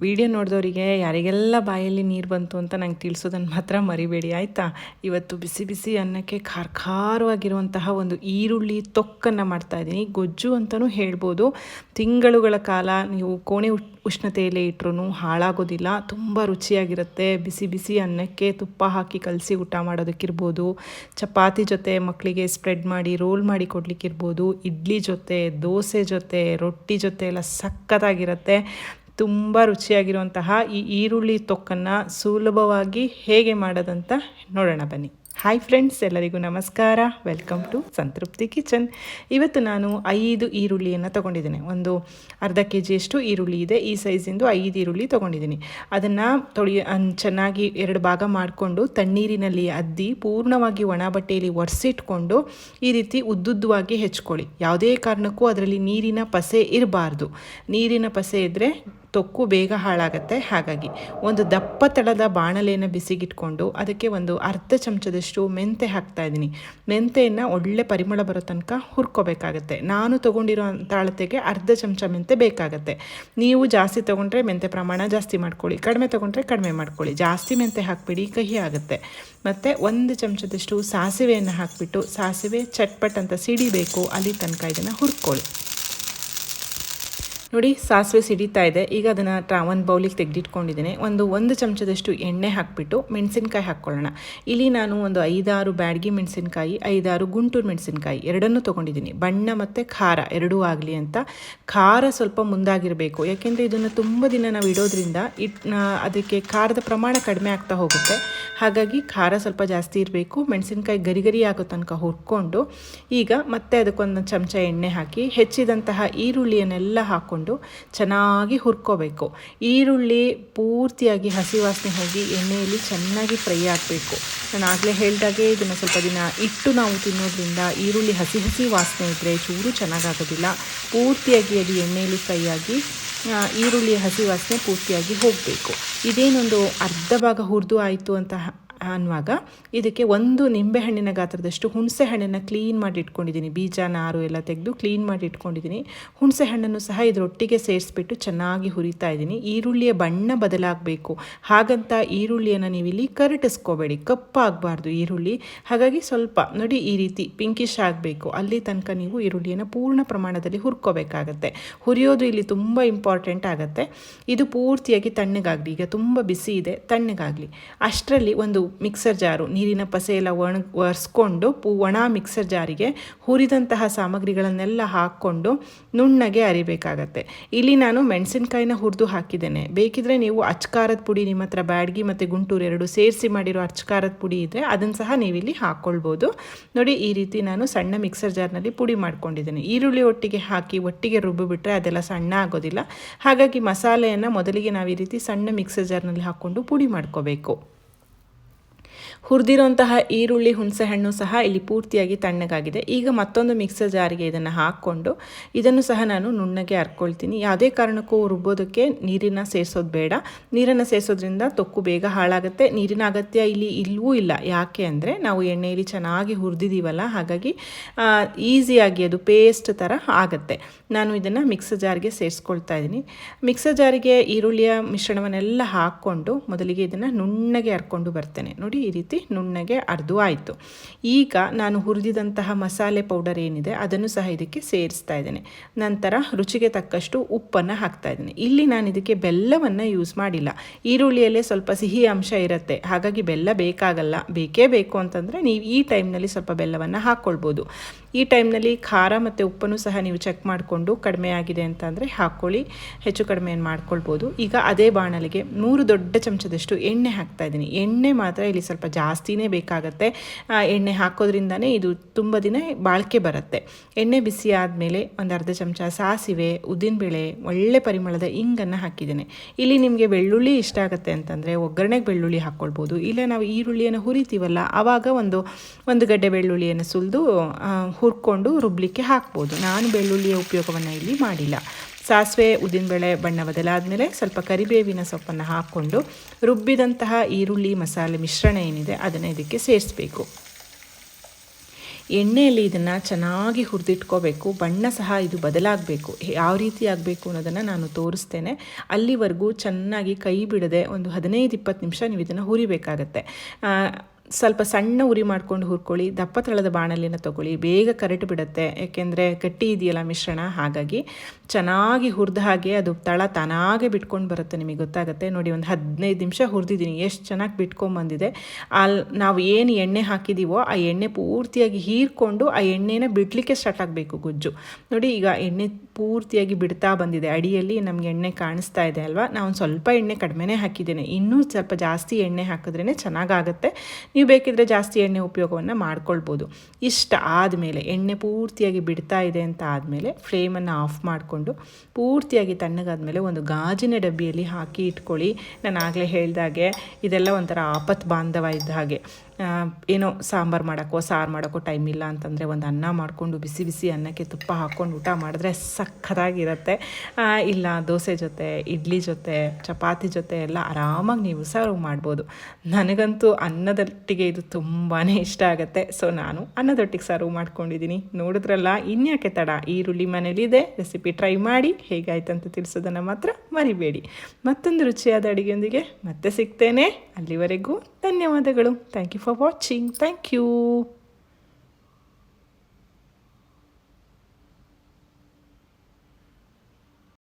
Video ನೋಡಿದವರಿಗೆ ಯಾರಿಗೆಲ್ಲ ಬಾಯಲ್ಲಿ ನೀರು ಬಂತು ಅಂತ ನಂಗೆ ತಿಳಿಸೋದನ್ನು ಮಾತ್ರ ಮರಿಬೇಡಿ, ಆಯಿತಾ? ಇವತ್ತು ಬಿಸಿ ಬಿಸಿ ಅನ್ನಕ್ಕೆ ಖಾರ್ಖಾರವಾಗಿರುವಂತಹ ಒಂದು ಈರುಳ್ಳಿ ತೊಕ್ಕನ್ನು ಮಾಡ್ತಾಯಿದ್ದೀನಿ ಗೊಜ್ಜು ಅಂತಲೂ ಹೇಳ್ಬೋದು. ತಿಂಗಳುಗಳ ಕಾಲ ನೀವು ಕೋಣೆ ಉಷ್- ಉಷ್ಣತೆಯಲ್ಲೇ ಇಟ್ಟರು ಹಾಳಾಗೋದಿಲ್ಲ. ತುಂಬ ರುಚಿಯಾಗಿರುತ್ತೆ. ಬಿಸಿ ಬಿಸಿ ಅನ್ನಕ್ಕೆ ತುಪ್ಪ ಹಾಕಿ ಕಲಸಿ ಊಟ ಮಾಡೋದಕ್ಕಿರ್ಬೋದು. ಚಪಾತಿ ಜೊತೆ ಮಕ್ಕಳಿಗೆ ಸ್ಪ್ರೆಡ್ ಮಾಡಿ, ರೋಲ್ ಮಾಡಿ ಕೊಡಲಿಕ್ಕಿರ್ಬೋದು. ಇಡ್ಲಿ ಜೊತೆ, ದೋಸೆ ಜೊತೆ, ರೊಟ್ಟಿ ಜೊತೆ ಎಲ್ಲ ಸಖತ್ತಾಗಿರುತ್ತೆ. ತುಂಬ ರುಚಿಯಾಗಿರುವಂತಹ ಈ ಈರುಳ್ಳಿ ತೊಕ್ಕನ್ನು ಸುಲಭವಾಗಿ ಹೇಗೆ ಮಾಡೋದಂತ ನೋಡೋಣ ಬನ್ನಿ. ಹಾಯ್ ಫ್ರೆಂಡ್ಸ್ ಎಲ್ಲರಿಗೂ ನಮಸ್ಕಾರ. ವೆಲ್ಕಮ್ ಟು ಸಂತೃಪ್ತಿ ಕಿಚನ್ ಇವತ್ತು ನಾನು ಐದು ಈರುಳ್ಳಿಯನ್ನು ತೊಗೊಂಡಿದ್ದೇನೆ. ಒಂದು ಅರ್ಧ ಕೆ ಜಿಯಷ್ಟು ಈರುಳ್ಳಿ ಇದೆ. ಈ ಸೈಜಿಂದು ಐದು ಈರುಳ್ಳಿ ತೊಗೊಂಡಿದ್ದೀನಿ. ಅದನ್ನು ತೊಳಿ ಚೆನ್ನಾಗಿ ಎರಡು ಭಾಗ ಮಾಡಿಕೊಂಡು ತಣ್ಣೀರಿನಲ್ಲಿ ಅದ್ದಿ ಪೂರ್ಣವಾಗಿ ಒಣ ಬಟ್ಟೆಯಲ್ಲಿ ಒರೆಸಿಟ್ಕೊಂಡು ಈ ರೀತಿ ಉದ್ದುದ್ದವಾಗಿ ಹೆಚ್ಕೊಳ್ಳಿ. ಯಾವುದೇ ಕಾರಣಕ್ಕೂ ಅದರಲ್ಲಿ ನೀರಿನ ಪಸೆ ಇರಬಾರ್ದು. ನೀರಿನ ಪಸೆ ಇದ್ದರೆ ತೊಕ್ಕು ಬೇಗ ಹಾಳಾಗತ್ತೆ. ಹಾಗಾಗಿ ಒಂದು ದಪ್ಪ ತಳದ ಬಾಣಲೆಯನ್ನು ಬಿಸಿಗಿಟ್ಕೊಂಡು ಅದಕ್ಕೆ ಒಂದು ಅರ್ಧ ಚಮಚದಷ್ಟು ಮೆಂತೆ ಹಾಕ್ತಾ ಇದ್ದೀನಿ. ಮೆಂತೆಯನ್ನು ಒಳ್ಳೆ ಪರಿಮಳ ಬರೋ ತನಕ ಹುರ್ಕೋಬೇಕಾಗತ್ತೆ. ನಾನು ತೊಗೊಂಡಿರೋ ತಾಳತೆಗೆ ಅರ್ಧ ಚಮಚ ಮೆಂತೆ ಬೇಕಾಗತ್ತೆ. ನೀವು ಜಾಸ್ತಿ ತೊಗೊಂಡ್ರೆ ಮೆಂತೆ ಪ್ರಮಾಣ ಜಾಸ್ತಿ ಮಾಡ್ಕೊಳ್ಳಿ. ಕಡಿಮೆ ತೊಗೊಂಡ್ರೆ ಕಡಿಮೆ ಮಾಡ್ಕೊಳ್ಳಿ. ಜಾಸ್ತಿ ಮೆಂತೆ ಹಾಕ್ಬಿಡಿ, ಕಹಿ ಆಗುತ್ತೆ. ಮತ್ತು ಒಂದು ಚಮಚದಷ್ಟು ಸಾಸಿವೆಯನ್ನು ಹಾಕಿಬಿಟ್ಟು ಸಾಸಿವೆ ಚಟ್ಪಟ್ ಅಂತ ಸಿಡಿಬೇಕು, ಅಲ್ಲಿ ತನಕ ಇದನ್ನು ಹುರ್ಕೊಳ್ಳಿ. ನೋಡಿ, ಸಾಸಿವೆ ಸಿಡಿತಾ ಇದೆ. ಈಗ ಅದನ್ನು ಟ್ರಾ, ಒಂದು ಬೌಲಿಗೆ ತೆಗೆದಿಟ್ಕೊಂಡಿದ್ದೀನಿ. ಒಂದು ಒಂದು ಚಮಚದಷ್ಟು ಎಣ್ಣೆ ಹಾಕಿಬಿಟ್ಟು ಮೆಣಸಿನ್ಕಾಯಿ ಹಾಕ್ಕೊಳ್ಳೋಣ. ಇಲ್ಲಿ ನಾನು ಒಂದು ಐದಾರು ಬ್ಯಾಡಗಿ ಮೆಣಸಿನ್ಕಾಯಿ, ಐದಾರು ಗುಂಟೂರು ಮೆಣಸಿನ್ಕಾಯಿ ಎರಡನ್ನೂ ತೊಗೊಂಡಿದ್ದೀನಿ. ಬಣ್ಣ ಮತ್ತು ಖಾರ ಎರಡೂ ಆಗಲಿ ಅಂತ. ಖಾರ ಸ್ವಲ್ಪ ಮುಂದಾಗಿರಬೇಕು. ಯಾಕೆಂದರೆ ಇದನ್ನು ತುಂಬ ದಿನ ನಾವು ಇಡೋದ್ರಿಂದ ಇಟ್ ಅದಕ್ಕೆ ಖಾರದ ಪ್ರಮಾಣ ಕಡಿಮೆ ಆಗ್ತಾ ಹೋಗುತ್ತೆ. ಹಾಗಾಗಿ ಖಾರ ಸ್ವಲ್ಪ ಜಾಸ್ತಿ ಇರಬೇಕು. ಮೆಣಸಿನ್ಕಾಯಿ ಗರಿ ಗರಿ ಆಗೋ ತನಕ ಹುರ್ಕೊಂಡು, ಈಗ ಮತ್ತೆ ಅದಕ್ಕೊಂದು ಚಮಚ ಎಣ್ಣೆ ಹಾಕಿ ಹೆಚ್ಚಿದಂತಹ ಈರುಳ್ಳಿಯನ್ನೆಲ್ಲ ಹಾಕ್ಕೊಂಡು ಚೆನ್ನಾಗಿ ಹುರ್ಕೋಬೇಕು. ಈರುಳ್ಳಿ ಪೂರ್ತಿಯಾಗಿ ಹಸಿ ವಾಸನೆ ಹೋಗಿ ಎಣ್ಣೆಯಲ್ಲಿ ಚೆನ್ನಾಗಿ ಫ್ರೈ ಆಗಬೇಕು. ನಾನು ಆಗಲೇ ಹೇಳಿದಾಗೆ ಇದನ್ನು ಸ್ವಲ್ಪ ದಿನ ಇಟ್ಟು ನಾವು ತಿನ್ನೋದ್ರಿಂದ ಈರುಳ್ಳಿ ಹಸಿ ಹಸಿ ವಾಸನೆ ಇದ್ದರೆ ಚೂರು ಚೆನ್ನಾಗಾಗೋದಿಲ್ಲ. ಪೂರ್ತಿಯಾಗಿ ಅದು ಎಣ್ಣೆಯಲ್ಲಿ ಫ್ರೈ ಆಗಿ ಆ, ಈರುಳ್ಳಿಯ ಹಸಿ ವಾಸನೆ ಪೂರ್ತಿಯಾಗಿ ಹೋಗಬೇಕು. ಇದೇನೊಂದು ಅರ್ಧ ಭಾಗ ಹುರಿದು ಆಯಿತು ಅಂತ ಅನ್ನುವಾಗ ಇದಕ್ಕೆ ಒಂದು ನಿಂಬೆಹಣ್ಣಿನ ಗಾತ್ರದಷ್ಟು ಹುಣಸೆ ಹಣ್ಣನ್ನು ಕ್ಲೀನ್ ಮಾಡಿ ಇಟ್ಕೊಂಡಿದ್ದೀನಿ. ಬೀಜ ನಾರು ಎಲ್ಲ ತೆಗೆದು ಕ್ಲೀನ್ ಮಾಡಿ ಇಟ್ಕೊಂಡಿದ್ದೀನಿ. ಹುಣಸೆ ಹಣ್ಣನ್ನು ಸಹ ಇದರೊಟ್ಟಿಗೆ ಸೇರಿಸ್ಬಿಟ್ಟು ಚೆನ್ನಾಗಿ ಹುರಿತಾ ಇದ್ದೀನಿ. ಈರುಳ್ಳಿಯ ಬಣ್ಣ ಬದಲಾಗಬೇಕು. ಹಾಗಂತ ಈರುಳ್ಳಿಯನ್ನು ನೀವಿಲ್ಲಿ ಕರಟಿಸ್ಕೋಬೇಡಿ. ಕಪ್ಪಾಗಬಾರ್ದು ಈರುಳ್ಳಿ. ಹಾಗಾಗಿ ಸ್ವಲ್ಪ ನೋಡಿ ಈ ರೀತಿ ಪಿಂಕಿಶ್ ಆಗಬೇಕು. ಅಲ್ಲಿ ತನಕ ನೀವು ಈರುಳ್ಳಿಯನ್ನು ಪೂರ್ಣ ಪ್ರಮಾಣದಲ್ಲಿ ಹುರ್ಕೋಬೇಕಾಗತ್ತೆ. ಹುರಿಯೋದು ಇಲ್ಲಿ ತುಂಬ ಇಂಪಾರ್ಟೆಂಟ್ ಆಗುತ್ತೆ. ಇದು ಪೂರ್ತಿಯಾಗಿ ತಣ್ಣಗಾಗಲಿ. ಈಗ ತುಂಬ ಬಿಸಿ ಇದೆ. ತಣ್ಣಗಾಗಲಿ. ಅಷ್ಟರಲ್ಲಿ ಒಂದು ಮಿಕ್ಸರ್ ಜಾರು, ನೀರಿನ ಪಸೆ ಎಲ್ಲ ಒಣ ಒರೆಸ್ಕೊಂಡು ಪೂ, ಒಣ ಮಿಕ್ಸರ್ ಜಾರಿಗೆ ಹುರಿದಂತಹ ಸಾಮಗ್ರಿಗಳನ್ನೆಲ್ಲ ಹಾಕ್ಕೊಂಡು ನುಣ್ಣಗೆ ಅರಿಬೇಕಾಗತ್ತೆ. ಇಲ್ಲಿ ನಾನು ಮೆಣಸಿನ್ಕಾಯಿನ ಹುರಿದು ಹಾಕಿದ್ದೇನೆ. ಬೇಕಿದ್ರೆ ನೀವು ಅಚ್ಕಾರದ ಪುಡಿ ನಿಮ್ಮ ಹತ್ರ ಬ್ಯಾಡ್ಗಿ ಮತ್ತು ಗುಂಟೂರು ಎರಡು ಸೇರಿಸಿ ಮಾಡಿರೋ ಅಚ್ಕಾರದ ಪುಡಿ ಇದ್ದರೆ ಅದನ್ನು ಸಹ ನೀವಿಲ್ಲಿ ಹಾಕ್ಕೊಳ್ಬೋದು ನೋಡಿ, ಈ ರೀತಿ ನಾನು ಸಣ್ಣ ಮಿಕ್ಸರ್ ಜಾರ್ನಲ್ಲಿ ಪುಡಿ ಮಾಡ್ಕೊಂಡಿದ್ದೇನೆ. ಈರುಳ್ಳಿ ಒಟ್ಟಿಗೆ ಹಾಕಿ ಒಟ್ಟಿಗೆ ರುಬ್ಬಿಬಿಟ್ರೆ ಅದೆಲ್ಲ ಸಣ್ಣ ಆಗೋದಿಲ್ಲ. ಹಾಗಾಗಿ ಮಸಾಲೆಯನ್ನು ಮೊದಲಿಗೆ ನಾವು ಈ ರೀತಿ ಸಣ್ಣ ಮಿಕ್ಸರ್ ಜಾರ್ನಲ್ಲಿ ಹಾಕ್ಕೊಂಡು ಪುಡಿ ಮಾಡ್ಕೋಬೇಕು. ಹುರಿದಿರುವಂತಹ ಈರುಳ್ಳಿ, ಹುಣಸೆಹಣ್ಣು ಸಹ ಇಲ್ಲಿ ಪೂರ್ತಿಯಾಗಿ ತಣ್ಣಗಾಗಿದೆ. ಈಗ ಮತ್ತೊಂದು ಮಿಕ್ಸರ್ ಜಾರಿಗೆ ಇದನ್ನು ಹಾಕ್ಕೊಂಡು ಇದನ್ನು ಸಹ ನಾನು ನುಣ್ಣಗೆ ಹರ್ಕೊಳ್ತೀನಿ ಯಾವುದೇ ಕಾರಣಕ್ಕೂ ರುಬ್ಬೋದಕ್ಕೆ ನೀರಿನ ಸೇರಿಸೋದು ಬೇಡ. ನೀರನ್ನು ಸೇರಿಸೋದ್ರಿಂದ ತೊಕ್ಕು ಬೇಗ ಹಾಳಾಗುತ್ತೆ. ನೀರಿನ ಅಗತ್ಯ ಇಲ್ಲಿ ಇಲ್ಲವೂ ಇಲ್ಲ. ಯಾಕೆ ಅಂದರೆ ನಾವು ಎಣ್ಣೆಯಲ್ಲಿ ಚೆನ್ನಾಗಿ ಹುರಿದಿದ್ದೀವಲ್ಲ ಹಾಗಾಗಿ ಈಸಿಯಾಗಿ ಅದು ಪೇಸ್ಟ್ ಥರ ಆಗುತ್ತೆ. ನಾನು ಇದನ್ನು ಮಿಕ್ಸರ್ ಜಾರ್ಗೆ ಸೇರಿಸ್ಕೊಳ್ತಾ ಇದ್ದೀನಿ. ಮಿಕ್ಸರ್ ಜಾರಿಗೆ ಈರುಳ್ಳಿಯ ಮಿಶ್ರಣವನ್ನೆಲ್ಲ ಹಾಕ್ಕೊಂಡು ಮೊದಲಿಗೆ ಇದನ್ನು ನುಣ್ಣಗೆ ಹರ್ಕೊಂಡು ಬರ್ತೇನೆ. ನೋಡಿ ಈ ರೀತಿ ನುಣ್ಣಗೆ ಅರ್ದು ಆಯಿತು. ಈಗ ನಾನು ಹುರಿದಿದಂತಹ ಮಸಾಲೆ ಪೌಡರ್ ಏನಿದೆ ಅದನ್ನು ಸಹ ಇದಕ್ಕೆ ಸೇರಿಸ್ತಾ ಇದ್ದೇನೆ. ನಂತರ ರುಚಿಗೆ ತಕ್ಕಷ್ಟು ಉಪ್ಪನ್ನು ಹಾಕ್ತಾ ಇದ್ದೀನಿ. ಇಲ್ಲಿ ನಾನು ಇದಕ್ಕೆ ಬೆಲ್ಲವನ್ನು ಯೂಸ್ ಮಾಡಿಲ್ಲ. ಈರುಳ್ಳಿಯಲ್ಲೇ ಸ್ವಲ್ಪ ಸಿಹಿ ಅಂಶ ಇರುತ್ತೆ. ಹಾಗಾಗಿ ಬೆಲ್ಲ ಬೇಕಾಗಲ್ಲ. ಬೇಕೇ ಬೇಕು ಅಂತಂದರೆ ನೀವು ಈ ಟೈಮ್ನಲ್ಲಿ ಸ್ವಲ್ಪ ಬೆಲ್ಲವನ್ನು ಹಾಕ್ಕೊಳ್ಬೋದು ಈ ಟೈಮ್ನಲ್ಲಿ ಖಾರ ಮತ್ತು ಉಪ್ಪನ್ನು ಸಹ ನೀವು ಚೆಕ್ ಮಾಡಿಕೊಂಡು ಕಡಿಮೆ ಆಗಿದೆ ಅಂತಂದರೆ ಹಾಕ್ಕೊಳ್ಳಿ. ಹೆಚ್ಚು ಕಡಿಮೆಯನ್ನು ಮಾಡ್ಕೊಳ್ಬೋದು. ಈಗ ಅದೇ ಬಾಣಲಿಗೆ ಮೂರು ದೊಡ್ಡ ಚಮಚದಷ್ಟು ಎಣ್ಣೆ ಹಾಕ್ತಾ ಇದ್ದೀನಿ. ಎಣ್ಣೆ ಮಾತ್ರ ಇಲ್ಲಿ ಸ್ವಲ್ಪ ಜಾಸ್ತಿನೇ ಬೇಕಾಗತ್ತೆ. ಎಣ್ಣೆ ಹಾಕೋದ್ರಿಂದನೇ ಇದು ತುಂಬ ದಿನ ಬಾಳಿಕೆ ಬರುತ್ತೆ. ಎಣ್ಣೆ ಬಿಸಿ ಆದಮೇಲೆ ಒಂದು ಅರ್ಧ ಚಮಚ ಸಾಸಿವೆ, ಉದ್ದಿನಬೇಳೆ, ಒಳ್ಳೆ ಪರಿಮಳದ ಇಂಗನ್ನು ಹಾಕಿದ್ದೇನೆ. ಇಲ್ಲಿ ನಿಮಗೆ ಬೆಳ್ಳುಳ್ಳಿ ಇಷ್ಟ ಆಗುತ್ತೆ ಅಂತಂದರೆ ಒಗ್ಗರಣೆಗೆ ಬೆಳ್ಳುಳ್ಳಿ ಹಾಕ್ಕೊಳ್ಬೋದು. ಇಲ್ಲ ನಾವು ಈರುಳ್ಳಿಯನ್ನು ಹುರಿತೀವಲ್ಲ ಆವಾಗ ಒಂದು ಒಂದು ಗಡ್ಡೆ ಬೆಳ್ಳುಳ್ಳಿಯನ್ನು ಸುಲಿದು ಹುರ್ಕೊಂಡು ರುಬ್ಲಿಕ್ಕೆ ಹಾಕ್ಬೋದು. ನಾನು ಬೆಳ್ಳುಳ್ಳಿಯ ಉಪಯೋಗವನ್ನು ಇಲ್ಲಿ ಮಾಡಿಲ್ಲ. ಸಾಸಿವೆ, ಉದ್ದಿನಬೇಳೆ ಬಣ್ಣ ಬದಲಾದಮೇಲೆ ಸ್ವಲ್ಪ ಕರಿಬೇವಿನ ಸೊಪ್ಪನ್ನು ಹಾಕ್ಕೊಂಡು ರುಬ್ಬಿದಂತಹ ಈರುಳ್ಳಿ ಮಸಾಲೆ ಮಿಶ್ರಣ ಏನಿದೆ ಅದನ್ನು ಇದಕ್ಕೆ ಸೇರಿಸಬೇಕು. ಎಣ್ಣೆಯಲ್ಲಿ ಇದನ್ನು ಚೆನ್ನಾಗಿ ಹುರಿದಿಟ್ಕೋಬೇಕು. ಬಣ್ಣ ಸಹ ಇದು ಬದಲಾಗಬೇಕು. ಯಾವ ರೀತಿ ಆಗಬೇಕು ಅನ್ನೋದನ್ನು ನಾನು ತೋರಿಸ್ತೇನೆ. ಅಲ್ಲಿವರೆಗೂ ಚೆನ್ನಾಗಿ ಕೈ ಬಿಡದೆ ಒಂದು ಹದಿನೈದು ಇಪ್ಪತ್ತು ನಿಮಿಷ ನೀವು ಇದನ್ನು ಹುರಿಬೇಕಾಗತ್ತೆ. ಸ್ವಲ್ಪ ಸಣ್ಣ ಉರಿ ಮಾಡ್ಕೊಂಡು ಹುರ್ಕೊಳ್ಳಿ, ದಪ್ಪ ತಳದ ಬಾಣಲಿನ ತಗೊಳ್ಳಿ, ಬೇಗ ಕರೆಟು ಬಿಡುತ್ತೆ. ಯಾಕೆಂದರೆ ಗಟ್ಟಿ ಇದೆಯಲ್ಲ ಮಿಶ್ರಣ? ಹಾಗಾಗಿ ಚೆನ್ನಾಗಿ ಹುರಿದ ಹಾಗೆ ಅದು ತಳ ತಾನಾಗೆ ಬಿಟ್ಕೊಂಡು ಬರುತ್ತೆ ನಿಮಗೆ ಗೊತ್ತಾಗುತ್ತೆ. ನೋಡಿ ಒಂದು ಹದಿನೈದು ನಿಮಿಷ ಹುರಿದಿದ್ದೀನಿ. ಎಷ್ಟು ಚೆನ್ನಾಗಿ ಬಿಟ್ಕೊಂಬಂದಿದೆ. ಅಲ್ಲಿ ನಾವು ಏನು ಎಣ್ಣೆ ಹಾಕಿದ್ದೀವೋ ಆ ಎಣ್ಣೆ ಪೂರ್ತಿಯಾಗಿ ಹೀರ್ಕೊಂಡು ಆ ಎಣ್ಣೆನ ಬಿಡಲಿಕ್ಕೆ ಸ್ಟಾರ್ಟ್ ಆಗಬೇಕು ಗೊಜ್ಜು. ನೋಡಿ ಈಗ ಎಣ್ಣೆ ಪೂರ್ತಿಯಾಗಿ ಬಿಡ್ತಾ ಬಂದಿದೆ. ಅಡಿಯಲ್ಲಿ ನಮಗೆ ಎಣ್ಣೆ ಕಾಣಿಸ್ತಾ ಇದೆ ಅಲ್ವಾ? ನಾನು ಸ್ವಲ್ಪ ಎಣ್ಣೆ ಕಡಿಮೆನೇ ಹಾಕಿದ್ದೇನೆ. ಇನ್ನೂ ಸ್ವಲ್ಪ ಜಾಸ್ತಿ ಎಣ್ಣೆ ಹಾಕಿದ್ರೇ ಚೆನ್ನಾಗಾಗುತ್ತೆ ನೀವು ಬೇಕಿದ್ದರೆ ಜಾಸ್ತಿ ಎಣ್ಣೆ ಉಪಯೋಗವನ್ನು ಮಾಡ್ಕೊಳ್ಬೋದು. ಇಷ್ಟ ಆದಮೇಲೆ, ಎಣ್ಣೆ ಪೂರ್ತಿಯಾಗಿ ಬಿಡ್ತಾ ಇದೆ ಅಂತ ಆದಮೇಲೆ ಫ್ಲೇಮನ್ನು ಆಫ್ ಮಾಡಿಕೊಂಡು ಪೂರ್ತಿಯಾಗಿ ತಣ್ಣಗಾದ್ಮೇಲೆ ಒಂದು ಗಾಜಿನ ಡಬ್ಬಿಯಲ್ಲಿ ಹಾಕಿ ಇಟ್ಕೊಳ್ಳಿ. ನಾನು ಆಗಲೇ ಹೇಳಿದಾಗೆ ಇದೆಲ್ಲ ಒಂಥರ ಆಪತ್ ಬಾಂಧವ ಇದ್ದ ಹಾಗೆ. ಏನೋ ಸಾಂಬಾರು ಮಾಡೋಕ್ಕೋ, ಸಾರು ಮಾಡೋಕ್ಕೋ ಟೈಮ್ ಇಲ್ಲ ಅಂತಂದರೆ ಒಂದು ಅನ್ನ ಮಾಡಿಕೊಂಡು ಬಿಸಿ ಬಿಸಿ ಅನ್ನಕ್ಕೆ ತುಪ್ಪ ಹಾಕ್ಕೊಂಡು ಊಟ ಮಾಡಿದ್ರೆ ಸಖತ್ತಾಗಿರುತ್ತೆ. ಇಲ್ಲ, ದೋಸೆ ಜೊತೆ, ಇಡ್ಲಿ ಜೊತೆ, ಚಪಾತಿ ಜೊತೆ ಎಲ್ಲ ಆರಾಮಾಗಿ ನೀವು ಸರ್ವ್ ಮಾಡ್ಬೋದು. ನನಗಂತೂ ಅನ್ನದೊಟ್ಟಿಗೆ ಇದು ತುಂಬಾ ಇಷ್ಟ ಆಗುತ್ತೆ. ಸೊ ನಾನು ಅನ್ನದೊಟ್ಟಿಗೆ ಸರ್ವ್ ಮಾಡ್ಕೊಂಡಿದ್ದೀನಿ. ನೋಡಿದ್ರಲ್ಲ, ಇನ್ಯಾಕೆ ತಡ? ಈರುಳ್ಳಿ ಮನೇಲಿದೆ ರೆಸಿಪಿ ಟ್ರೈ ಮಾಡಿ, ಹೇಗಾಯ್ತು ಅಂತ ತಿಳಿಸೋದನ್ನು ಮಾತ್ರ ಮರಿಬೇಡಿ. ಮತ್ತೊಂದು ರುಚಿಯಾದ ಅಡುಗೆಯೊಂದಿಗೆ ಮತ್ತೆ ಸಿಗ್ತೇನೆ. ಅಲ್ಲಿವರೆಗೂ ಧನ್ಯವಾದಗಳು. Thank you for watching thank you